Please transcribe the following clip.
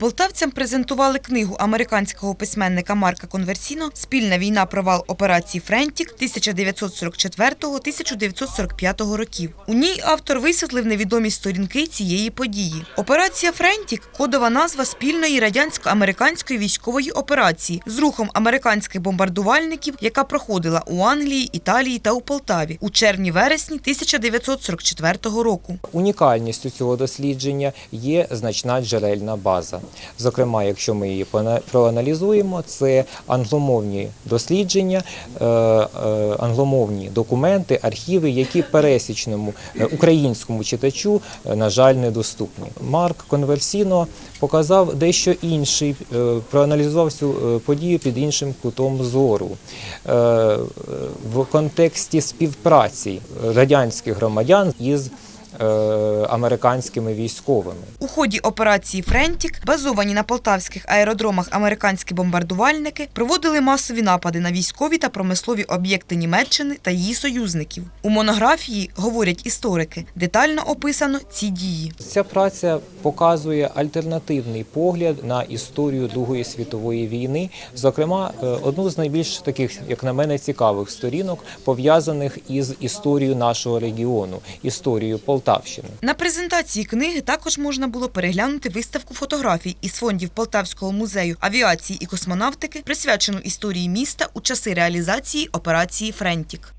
Полтавцям презентували книгу американського письменника Марка Конверсіно Спільна війна провал операції Френтік 1944-1945 років. У ній автор висвітлив невідомі сторінки цієї події. Операція Френтік кодова назва спільної радянсько-американської військової операції з рухом американських бомбардувальників, яка проходила у Англії, Італії та у Полтаві у червні-вересні 1944 року. Унікальністю цього дослідження є значна джерельна база. Зокрема, якщо ми її проаналізуємо, це англомовні дослідження, е, е, англомовні документи, архіви, які пересічному е, українському читачу, на жаль, недоступні. Марк Конверсіно показав дещо інший, проаналізував цю подію під іншим кутом зору. В контексті співпраці радянських громадян із американськими військовими. У ході операції Френтік, базовані на полтавських аеродромах американські бомбардувальники, проводили масові напади на військові та промислові об'єкти Німеччини та її союзників. У монографії, говорять історики, детально описано ці дії. Ця праця показує альтернативний погляд на історію Другої світової війни, зокрема, е, одну з найбільш таких, як на мене, цікавих сторінок, пов'язаних із історією нашого регіону, історією Полтавщини. На презентації книги також можна було переглянути виставку фотографій із фондів Полтавського музею авіації і космонавтики, присвячену історії міста у часи реалізації операції Френтік.